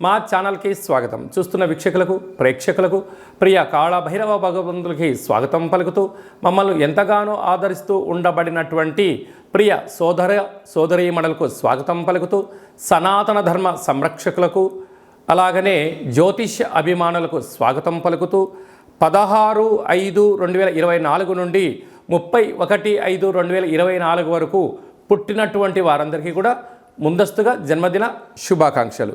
మా ఛానల్కి స్వాగతం. చూస్తున్న వీక్షకులకు ప్రేక్షకులకు ప్రియ కాళభైరవ భగవంతులకి స్వాగతం పలుకుతూ మమ్మల్ని ఎంతగానో ఆదరిస్తూ ఉండబడినటువంటి ప్రియ సోదర సోదరీమణులకు స్వాగతం పలుకుతూ సనాతన ధర్మ సంరక్షకులకు అలాగనే జ్యోతిష్య అభిమానులకు స్వాగతం పలుకుతూ పదహారు ఐదు రెండు వేల ఇరవై నాలుగు నుండి ముప్పై ఒకటి ఐదు రెండు వేల ఇరవై నాలుగు వరకు పుట్టినటువంటి వారందరికీ కూడా ముందస్తుగా జన్మదిన శుభాకాంక్షలు.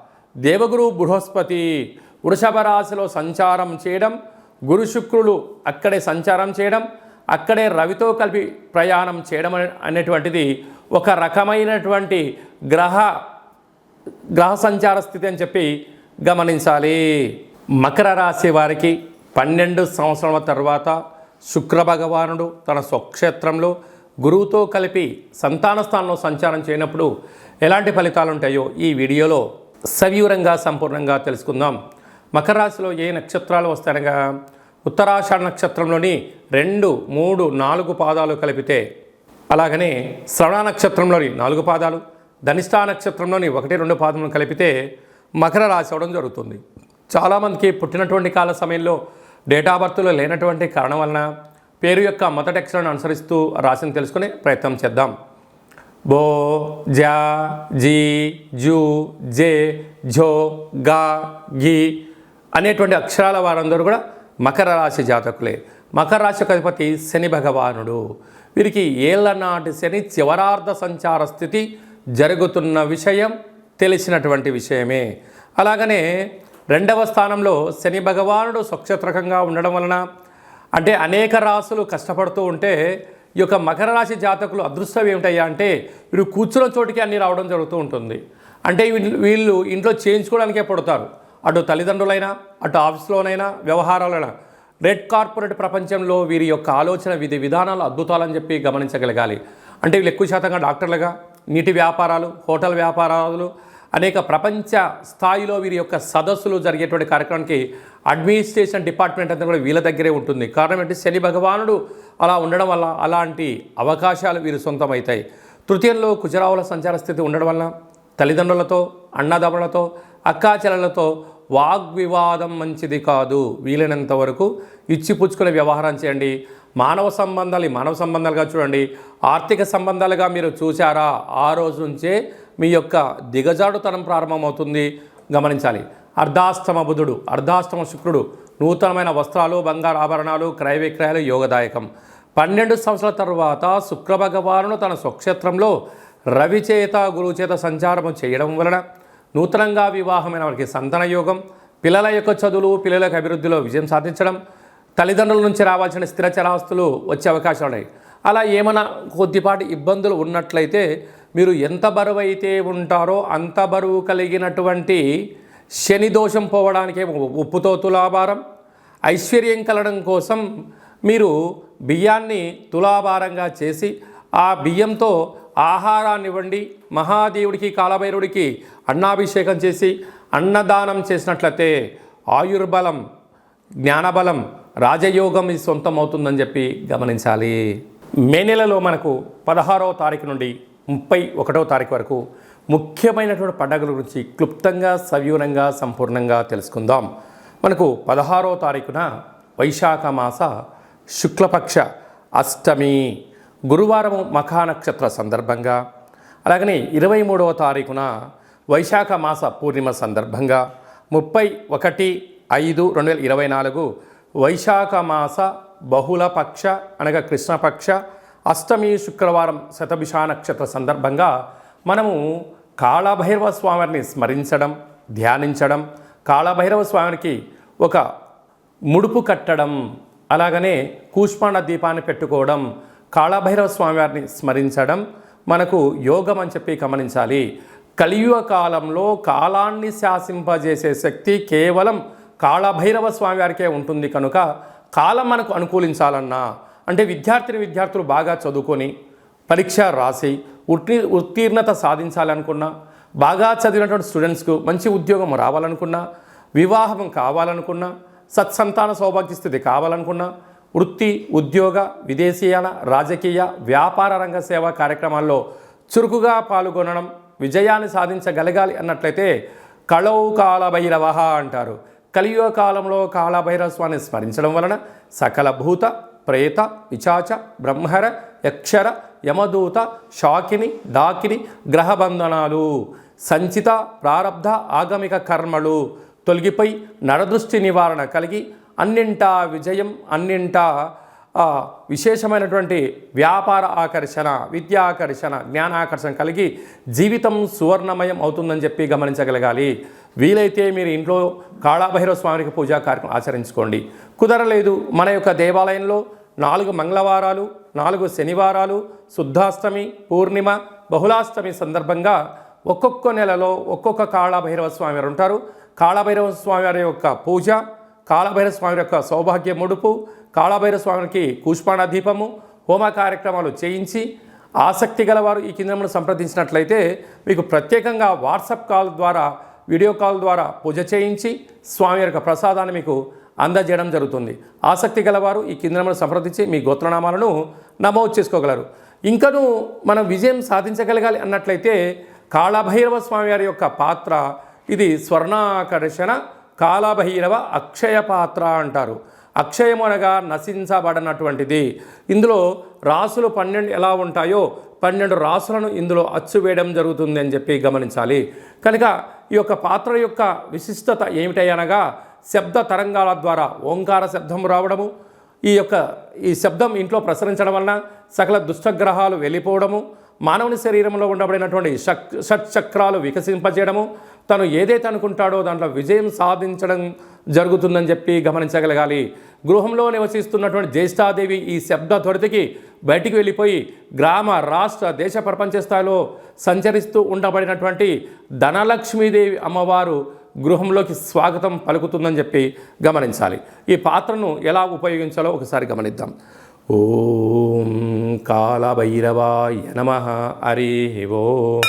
దేవగురు బృహస్పతి వృషభ రాశిలో సంచారం చేయడం గురు శుక్రులు అక్కడే సంచారం చేయడం అక్కడే రవితో కలిపి ప్రయాణం చేయడం అనేటువంటిది ఒక రకమైనటువంటి గ్రహ గ్రహ సంచార స్థితి అని చెప్పి గమనించాలి. మకర రాశి వారికి పన్నెండు సంవత్సరాల తర్వాత శుక్ర భగవానుడు తన స్వక్షేత్రంలో గురువుతో కలిపి సంతాన స్థానంలో సంచారం చేయనప్పుడు ఎలాంటి ఫలితాలు ఉంటాయో ఈ వీడియోలో సవివరంగా సంపూర్ణంగా తెలుసుకుందాం. మకర రాశిలో ఏ నక్షత్రాలు వస్తాయనగా ఉత్తరాషాఢ నక్షత్రంలోని రెండు మూడు నాలుగు పాదాలు కలిపితే అలాగనే శ్రవణ నక్షత్రంలోని నాలుగు పాదాలు ధనిష్టా నక్షత్రంలోని ఒకటి రెండు పాదములను కలిపితే మకర రాశి అవడం జరుగుతుంది. చాలామందికి పుట్టినటువంటి కాల సమయంలో డేటా బర్త్లో లేనటువంటి కారణం వలన పేరు యొక్క మొదటి అక్షరాన్ని అనుసరిస్తూ రాశిని తెలుసుకునే ప్రయత్నం చేద్దాం. బో జా జీ జూ జే ఝో గా గి అనేటువంటి అక్షరాల వారందరూ కూడా మకర రాశి జాతకులే. మకర రాశి అధిపతి శని భగవానుడు. వీరికి ఏళ్ళ నాటి శని చివరార్ధ సంచార స్థితి జరుగుతున్న విషయం తెలిసినటువంటి విషయమే. అలాగనే రెండవ స్థానంలో శని భగవానుడు స్వక్షత్రకంగా ఉండడం వలన అంటే అనేక రాసులు కష్టపడుతూ ఉంటే ఈ యొక్క మకర రాశి జాతకులు అదృష్టం ఏమిటయ్యా అంటే వీరు కూర్చున్న చోటికి అన్నీ రావడం జరుగుతూ ఉంటుంది. అంటే వీళ్ళు వీళ్ళు ఇంట్లో చేయించుకోవడానికే పడతారు. అటు తల్లిదండ్రులైనా అటు ఆఫీస్లోనైనా వ్యవహారాలైనా. రెడ్ కార్పొరేట్ ప్రపంచంలో వీరి యొక్క ఆలోచన విధి విధానాలు అద్భుతాలని చెప్పి గమనించగలగాలి. అంటే వీళ్ళు ఎక్కువ శాతంగా డాక్టర్లుగా నీటి వ్యాపారాలు హోటల్ వ్యాపారాలు అనేక ప్రపంచ స్థాయిలో వీరి యొక్క సదస్సులు జరిగేటువంటి కార్యక్రమానికి అడ్మినిస్ట్రేషన్ డిపార్ట్మెంట్ అంతా కూడా వీళ్ళ దగ్గరే ఉంటుంది. కారణం ఏంటి? శని భగవానుడు అలా ఉండడం వల్ల అలాంటి అవకాశాలు వీరు సొంతమవుతాయి తృతీయంలో కుజరావుల సంచార స్థితి ఉండడం వలన తల్లిదండ్రులతో అన్నదమ్ములతో అక్కాచెలలతో వాగ్వివాదం మంచిది కాదు. వీలైనంత వరకు ఇచ్చిపుచ్చుకునే వ్యవహారం చేయండి. మానవ సంబంధాలు మానవ సంబంధాలుగా చూడండి. ఆర్థిక సంబంధాలుగా మీరు చూసారా ఆ రోజు నుంచే మీ యొక్క దిగజాడుతనం ప్రారంభమవుతుంది. గమనించాలి. అర్ధాష్టమ బుధుడు అర్ధాష్టమ శుక్రుడు నూతనమైన వస్త్రాలు బంగారు ఆభరణాలు క్రయ విక్రయాలు యోగదాయకం. పన్నెండు సంవత్సరాల తర్వాత శుక్ర భగవానుడు తన స్వక్షేత్రంలో రవిచేత గురుచేత సంచారం సంచారము చేయడం వలన నూతనంగా వివాహమైన వారికి సంతాన యోగం పిల్లల యొక్క చదువులు పిల్లల యొక్క అభివృద్ధిలో విజయం సాధించడం తల్లిదండ్రుల నుంచి రావాల్సిన స్థిర చరాస్తులు వచ్చే అవకాశాలు ఉన్నాయి. అలా ఏమైనా కొద్దిపాటి ఇబ్బందులు ఉన్నట్లయితే మీరు ఎంత బరువు అయితే ఉంటారో అంత బరువు కలిగినటువంటి శని దోషం పోవడానికి ఉప్పుతో తులాభారం ఐశ్వర్యం కలగడం కోసం మీరు బియ్యాన్ని తులాభారంగా చేసి ఆ బియ్యంతో ఆహారాన్ని ఇవ్వండి మహాదేవుడికి కాలభైరుడికి అన్నాభిషేకం చేసి అన్నదానం చేసినట్లయితే ఆయుర్బలం జ్ఞానబలం రాజయోగం ఇది సొంతం అవుతుందని చెప్పి గమనించాలి. మే నెలలో మనకు పదహారవ తారీఖు నుండి ముప్పై ఒకటవ తారీఖు వరకు ముఖ్యమైనటువంటి పండగల గురించి క్లుప్తంగా సవివరంగా సంపూర్ణంగా తెలుసుకుందాం. మనకు పదహారవ తారీఖున వైశాఖ మాస శుక్లపక్ష అష్టమి గురువారం మఖా నక్షత్ర సందర్భంగా అలాగనే ఇరవై మూడవ తారీఖున వైశాఖ మాస పూర్ణిమ సందర్భంగా ముప్పై ఒకటి ఐదు రెండు వేల ఇరవై నాలుగు వైశాఖ మాస బహుళపక్ష అనగా కృష్ణపక్ష అష్టమి శుక్రవారం శతభిషా నక్షత్ర సందర్భంగా మనము కాళభైరవ స్వామిని స్మరించడం ధ్యానించడం కాళభైరవ స్వామికి ఒక ముడుపు కట్టడం అలాగనే కూష్మాండ దీపాన్ని పెట్టుకోవడం కాళభైరవ స్వామివారిని స్మరించడం మనకు యోగం అని చెప్పి గమనించాలి. కలియుగ కాలంలో కాలాన్ని శాసింపజేసే శక్తి కేవలం కాళభైరవ స్వామివారికే ఉంటుంది కనుక కాలం మనకు అనుకూలించాలన్నా అంటే విద్యార్థిని విద్యార్థులు బాగా చదువుకొని పరీక్ష రాసి ఉత్తీ ఉత్తీర్ణత సాధించాలనుకున్నా బాగా చదివినటువంటి స్టూడెంట్స్కు మంచి ఉద్యోగం రావాలనుకున్నా వివాహం కావాలనుకున్నా సత్సంతాన సౌభాగ్య స్థితి కావాలనుకున్నా వృత్తి ఉద్యోగ విదేశీయాన రాజకీయ వ్యాపార రంగ సేవా కార్యక్రమాల్లో చురుకుగా పాల్గొనడం విజయాన్ని సాధించగలగాలి అన్నట్లయితే కళవు కాలభైరవ అంటారు. కలియుగ కాలంలో కాలభైరవ స్వామిని స్మరించడం వలన సకల భూత ప్రేత పిచాచ బ్రహ్మర యక్షర యమదూత షాకిని డాకిని గ్రహబంధనాలు సంచిత ప్రారబ్ధ ఆగమిక కర్మలు తొలగిపోయి నరదృష్టి నివారణ కలిగి అన్నింటా విజయం అన్నింటా విశేషమైనటువంటి వ్యాపార ఆకర్షణ విద్యా ఆకర్షణ జ్ఞానాకర్షణ కలిగి జీవితం సువర్ణమయం అవుతుందని చెప్పి గమనించగలగాలి. వీలైతే మీరు ఇంట్లో కాళాభైరవ స్వామికి పూజా కార్యక్రమం ఆచరించుకోండి. కుదరలేదు మన యొక్క దేవాలయంలో నాలుగు మంగళవారాలు నాలుగు శనివారాలు శుద్ధాష్టమి పూర్ణిమ బహుళాష్టమి సందర్భంగా ఒక్కొక్క నెలలో ఒక్కొక్క కాళాభైరవ స్వామి వారు ఉంటారు. కాళభైరవ స్వామి వారి యొక్క పూజ కాళభైరవ స్వామి యొక్క సౌభాగ్య ముడుపు కాళభైరవ స్వామికి కూష్పాణ దీపము హోమ కార్యక్రమాలు చేయించి ఆసక్తి గలవారు ఈ కిందమును సంప్రదించినట్లయితే మీకు ప్రత్యేకంగా వాట్సాప్ కాల్ ద్వారా వీడియో కాల్ ద్వారా పూజ చేయించి స్వామి యొక్క ప్రసాదాన్ని మీకు అందజేయడం జరుగుతుంది. ఆసక్తి గలవారు ఈ కిందమును సంప్రదించి మీ గోత్రనామాలను నమోదు చేసుకోగలరు. ఇంకనూ మనం విజయం సాధించగలగాలి అన్నట్లయితే కాళభైరవ స్వామి వారి యొక్క పాత్ర ఇది స్వర్ణాకర్షణ కాలభైరవ అక్షయ పాత్ర అంటారు అక్షయమునగా నశించబడినటువంటిది. ఇందులో రాసులు పన్నెండు ఎలా ఉంటాయో పన్నెండు రాసులను ఇందులో అచ్చు వేయడం జరుగుతుంది అని చెప్పి గమనించాలి. కనుక ఈ యొక్క పాత్ర యొక్క విశిష్టత ఏమిటనగా శబ్ద తరంగాల ద్వారా ఓంకార శబ్దం రావడము ఈ యొక్క ఈ శబ్దం ఇంట్లో ప్రసరించడం వలన సకల దుష్టగ్రహాలు వెళ్ళిపోవడము మానవుని శరీరంలో ఉండబడినటువంటి షక్ షట్చక్రాలు వికసింపజేయడము తను ఏదైతే అనుకుంటాడో దాంట్లో విజయం సాధించడం జరుగుతుందని చెప్పి గమనించగలగాలి. గృహంలో నివసిస్తున్నటువంటి జ్యేష్ఠాదేవి ఈ శబ్ద త్వరితకి బయటికి వెళ్ళిపోయి గ్రామ రాష్ట్ర దేశ ప్రపంచ స్థాయిలో సంచరిస్తూ ఉండబడినటువంటి ధనలక్ష్మీదేవి అమ్మవారు గృహంలోకి స్వాగతం పలుకుతుందని చెప్పి గమనించాలి. ఈ పాత్రను ఎలా ఉపయోగించాలో ఒకసారి గమనిద్దాం. ఓం కాలభైరవాయ నమ. హరి ఓ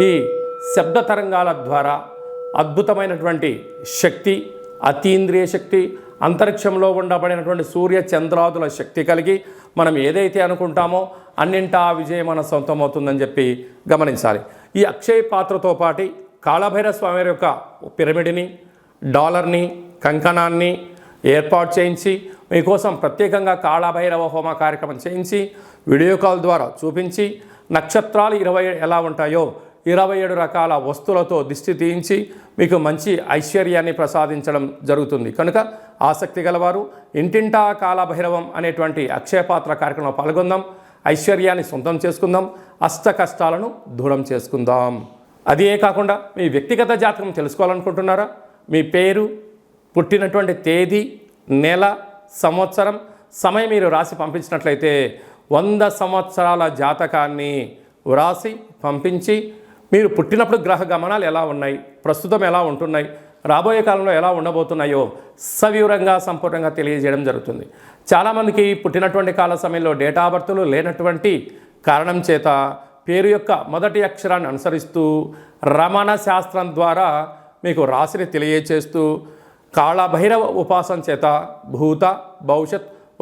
ఈ శబ్ద తరంగాల ద్వారా అద్భుతమైనటువంటి శక్తి అతీంద్రియ శక్తి అంతరిక్షంలో ఉండబడినటువంటి సూర్య చంద్రాదుల శక్తి కలిగి మనం ఏదైతే అనుకుంటామో అన్నింటా విజయం మన సొంతమవుతుందని చెప్పి గమనించాలి. ఈ అక్షయ పాత్రతో పాటి కాళభైరవ స్వామి యొక్క పిరమిడ్ని డాలర్ని కంకణాన్ని ఏర్పాటు చేయించి మీకోసం ప్రత్యేకంగా కాళభైరవ హోమ కార్యక్రమం చేయించి వీడియో కాల్ ద్వారా చూపించి నక్షత్రాలు ఇరవై ఎలా ఉంటాయో ఇరవై ఏడు రకాల వస్తువులతో దిష్టి తీయించి మీకు మంచి ఐశ్వర్యాన్ని ప్రసాదించడం జరుగుతుంది. కనుక ఆసక్తి గలవారు ఇంటింటా కాలభైరవం అనేటువంటి అక్షయపాత్ర కార్యక్రమంలో పాల్గొందాం. ఐశ్వర్యాన్ని సొంతం చేసుకుందాం. అష్ట కష్టాలను దూరం చేసుకుందాం. అదే కాకుండా మీ వ్యక్తిగత జాతకం తెలుసుకోవాలనుకుంటున్నారా? మీ పేరు పుట్టినటువంటి తేదీ నెల సంవత్సరం సమయం మీరు రాసి పంపించినట్లయితే వంద సంవత్సరాల జాతకాన్ని వ్రాసి పంపించి మీరు పుట్టినప్పుడు గ్రహ గమనాలు ఎలా ఉన్నాయి? ప్రస్తుతం ఎలా ఉంటున్నాయి? రాబోయే కాలంలో ఎలా ఉండబోతున్నాయో సవివరంగా సంపూర్ణంగా తెలియజేయడం జరుగుతుంది. చాలామందికి పుట్టినటువంటి కాల సమయంలో డేటా బర్తులు లేనటువంటి కారణం చేత పేరు యొక్క మొదటి అక్షరాన్ని అనుసరిస్తూ రమణ శాస్త్రం ద్వారా మీకు రాశిని తెలియచేస్తూ కాళభైరవ ఉపాసన చేత భూత భవిష్యత్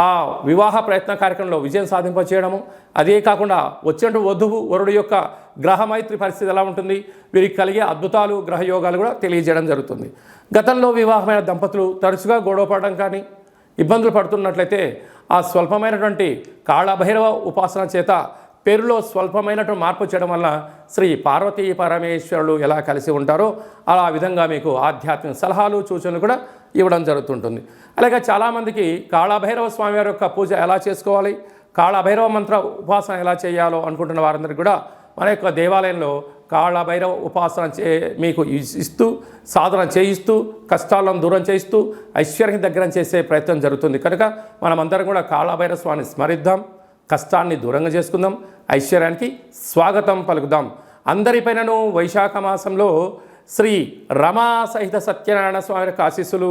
ఆ- వివాహ ప్రయత్న కార్యక్రమంలో విజయం సాధింపచేయడము అదే కాకుండా వచ్చినటువంటి వధువు వరుడు యొక్క గ్రహమైత్రి పరిస్థితి ఎలా ఉంటుంది వీరికి కలిగే అద్భుతాలు గ్రహ యోగాలు కూడా తెలియజేయడం జరుగుతుంది. గతంలో వివాహమైన దంపతులు తరచుగా గొడవ పడడం కానీ ఇబ్బందులు పడుతున్నట్లయితే ఆ స్వల్పమైనటువంటి కాళభైరవ ఉపాసన చేత పేరులో స్వల్పమైనటువంటి మార్పు చేయడం వల్ల శ్రీ పార్వతీ పరమేశ్వరులు ఎలా కలిసి ఉంటారో అలా విధంగా మీకు ఆధ్యాత్మిక సలహాలు సూచనలు కూడా ఇవ్వడం జరుగుతుంటుంది. అలాగే చాలామందికి కాళభైరవ స్వామి వారి యొక్క పూజ ఎలా చేసుకోవాలి? కాళభైరవ మంత్ర ఉపాసన ఎలా చేయాలో అనుకుంటున్న వారందరికీ కూడా మన యొక్క దేవాలయంలో కాళభైరవ ఉపాసన చే మీకు ఇస్తూ సాధన చేయిస్తూ కష్టాలను దూరం చేయిస్తూ ఐశ్వర్యం దగ్గర చేసే ప్రయత్నం జరుగుతుంది. కనుక మనమందరం కూడా కాళభైరవ స్వామిని స్మరిద్దాం కష్టాన్ని దూరంగా చేసుకుందాం ఐశ్వర్యానికి స్వాగతం పలుకుదాం. అందరిపైనను వైశాఖ మాసంలో శ్రీ రమా సహిత సత్యనారాయణ స్వామి యొక్క ఆశీస్సులు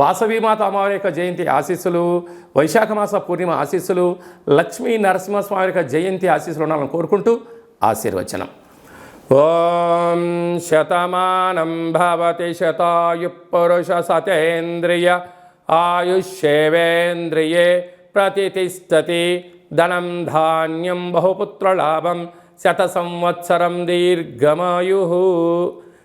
వాసవీమాత అమ్మవారి యొక్క జయంతి ఆశీస్సులు వైశాఖ మాస పూర్ణిమ ఆశీస్సులు లక్ష్మీ నరసింహస్వామి యొక్క జయంతి ఆశీస్సులు ఉండాలని కోరుకుంటూ ఆశీర్వచనం. ఓం శతమానం భవతి శతాయు పురుష సతేంద్రియ ఆయుష్యేవేంద్రియే ప్రతిష్టతి ధనం ధాన్యం బహుపుత్రలాభం శత సంవత్సరం దీర్ఘమాయు.